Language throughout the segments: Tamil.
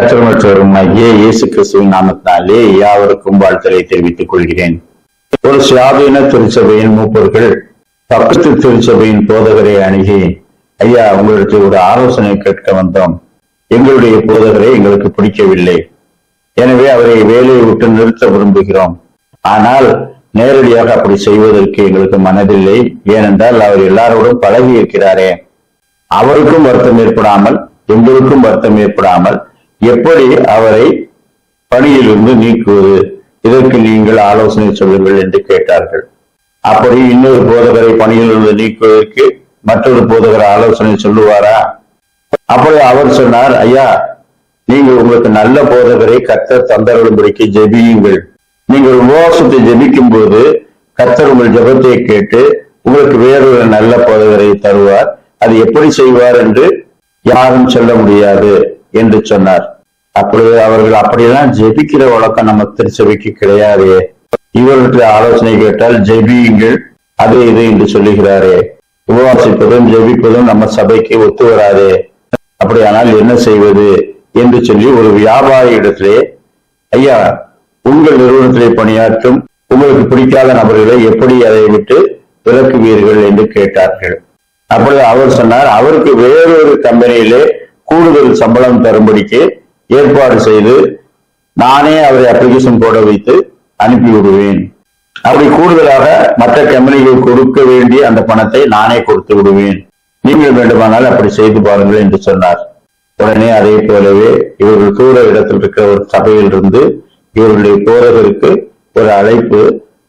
கற்றமற்றவரும் ஐயே இயேசு கிறிஸ்துவின் நாமத்தினாலே யாவருக்கும் வாழ்த்தலை தெரிவித்துக் கொள்கிறேன். ஒரு சுயாதீன திருச்சபையின் மூப்பர்கள் பக்கத்து திருச்சபையின் போதகரை அணுகி ஐயா உங்களுக்கு ஒரு ஆலோசனை கேட்க வந்தோம். எங்களுடைய போதகரை எங்களுக்கு பிடிக்கவில்லை. எனவே அவரை வேலையை விட்டு நிறுத்த விரும்புகிறோம். ஆனால் நேரடியாக அப்படி செய்வதற்கு எங்களுக்கு மனதில்லை. ஏனென்றால் அவர் எல்லாரோடும் பழகி இருக்கிறாரே அவருக்கும் வருத்தம் ஏற்படாமல் எங்களுக்கும் வருத்தம் ஏற்படாமல் எப்படி அவரை பணியிலிருந்து நீக்குவது? இதற்கு நீங்கள் ஆலோசனை சொல்லுங்கள் என்று கேட்டார்கள். அப்படி இன்னொரு போதகரை பணியிலிருந்து நீக்குவதற்கு மற்றொரு போதகர் ஆலோசனை சொல்லுவாரா? அப்படி அவர் சொன்னார் ஐயா நீங்கள் உங்களுக்கு நல்ல போதகரை கத்தர் தந்தருளும்படிக்கு ஜெபியுங்கள். நீங்கள் உபவாசத்தை ஜெபிக்கும் போது கத்தர் உங்கள் ஜெபத்தை கேட்டு உங்களுக்கு வேறொரு நல்ல போதகரை தருவார். அது எப்படி செய்வார் என்று யாரும் சொல்ல முடியாது. என்று சொன்னார். அப்பொழுது அவர்கள் அப்படியெல்லாம் ஜெபிக்கிற வழக்கம் நம்ம திருச்சபைக்கு கிடையாது. இவர்களுக்கு ஆலோசனை கேட்டால் ஜெபியுங்கள் அது இது என்று சொல்லுகிறாரே. உபவாசிப்பதும் ஜெபிப்பதும் நம்ம சபைக்கு ஒத்து வராதே. அப்படியானால் என்ன செய்வது என்று சொல்லி ஒரு வியாபாரி இடத்திலே ஐயா உங்கள் நிறுவனத்திலே பணியாற்றும் உங்களுக்கு பிடிக்காத நபர்களை எப்படி அதை விட்டு விளக்குவீர்கள் என்று கேட்டார்கள். அப்பொழுது அவர் சொன்னார் அவருக்கு வேறொரு கம்பெனியிலே கூடுதல் சம்பளம் தரும்படிக்கு ஏற்பாடு செய்து நானே அவரை அப்ளிகேஷன் போட வைத்து அனுப்பி விடுவேன். அப்படி கூடுதலாக மற்ற கம்பெனிகள் கொடுக்க வேண்டிய அந்த பணத்தை நானே கொடுத்து விடுவேன். நீங்கள் வேண்டுமானால் அப்படி செய்து பாருங்கள் என்று சொன்னார். உடனே அதே போலவே இவர்கள் தூர இடத்தில் இருக்கிற ஒரு சபையில் இருந்து இவர்களுடைய போதகருக்கு ஒரு அழைப்பு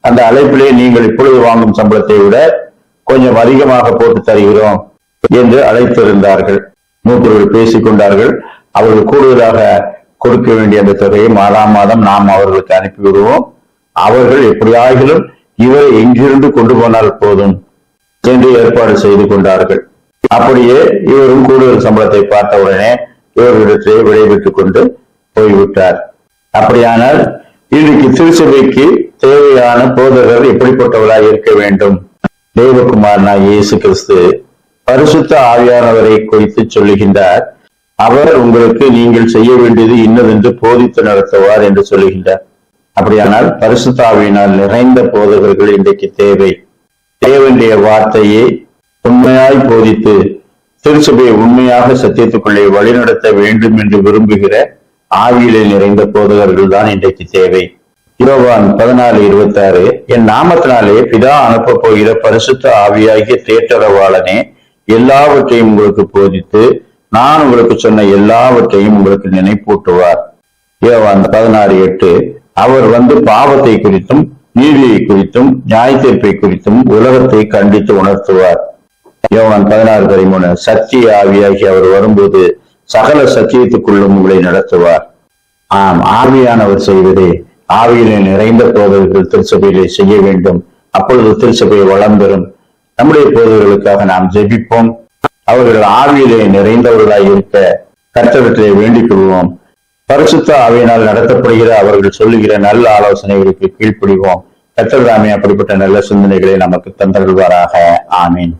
அந்த அழைப்பிலே நீங்கள் இப்பொழுது வாங்கும் சம்பளத்தை விட கொஞ்சம் அதிகமாக போட்டு தருகிறோம் என்று அழைத்திருந்தார்கள். மூத்தவர்கள் பேசிக் கொண்டார்கள் அவர்கள் கூடுதலாக கொடுக்க வேண்டிய அந்த தொகையை மாதாம் மாதம் நாம் அவர்களுக்கு அனுப்பி விடுவோம். அவர்கள் எப்படியாகிலும் இவரை எங்கிருந்து கொண்டு போனால் போதும் என்று ஏற்பாடு செய்து கொண்டார்கள். அப்படியே இவரும் கூடுதல் சம்பளத்தை பார்த்தவுடனே இவர்களிடத்தை விடைபெற்றுக் கொண்டு போய்விட்டார். அப்படியானால் இன்றைக்கு திருச்சபைக்கு தேவையான போதகர் எப்படிப்பட்டவராக இருக்க வேண்டும்? தேவகுமாரனா இயேசு கிறிஸ்து பரிசுத்த ஆவியானவரை குறித்து சொல்லுகின்றார். அவர் உங்களுக்கு நீங்கள் செய்ய வேண்டியது இன்னதென்று போதித்து நடத்துவார் என்று சொல்லுகின்றார். அப்படியானால் பரிசுத்த ஆவியினால் நிறைந்த போதகர்கள் இன்றைக்கு தேவை. தேவனுடைய வார்த்தையை உண்மையாய் போதித்து திருச்சபையை உண்மையாக சத்தியத்துக்குள்ளே வழிநடத்த வேண்டும் என்று விரும்புகிற ஆவியிலே நிறைந்த போதகர்கள் தான் இன்றைக்கு தேவை. யோவான் பதினாலு இருபத்தி ஆறு என் நாமத்தினாலே பிதா அனுப்ப போகிற பரிசுத்த ஆவியாகிய தேட்டரவாளனே எல்லாவற்றையும் உங்களுக்கு போதித்து நான் உங்களுக்கு சொன்ன எல்லாவற்றையும் உங்களுக்கு நினைப்பூட்டுவார். யோவான் பதினாறு எட்டு அவர் வந்து பாவத்தை குறித்தும் நீதியை குறித்தும் நியாய தீர்ப்பை குறித்தும் உலகத்தை கண்டித்து உணர்த்துவார். யோவான் பதினாறு பதிமூணு சத்திய ஆவியாகி அவர் வரும்போது சகல சத்தியத்துக்குள்ளும் உங்களை நடத்துவார். ஆம் ஆவியானவர் செய்வதே ஆவியிலே நிறைந்த போதவர்கள் திருச்சபையிலே செய்ய வேண்டும். அப்பொழுது திருச்சபை வளம் பெறும். நம்முடைய போதவர்களுக்காக நாம் ஜெபிப்போம். அவர்கள் ஆவியிலே நிறைந்தவர்களாய் இருக்க கற்றவற்றை வேண்டிக் கொள்வோம். பரிசுத்த ஆவியினால் நடத்தப்படுகிற அவர்கள் சொல்லுகிற நல்ல ஆலோசனைகளுக்கு கீழ்ப்படிவோம். கர்த்தர் தாமே அப்படிப்பட்ட நல்ல சிந்தனைகளை நமக்கு தந்தருள்வாராக. ஆமீன்.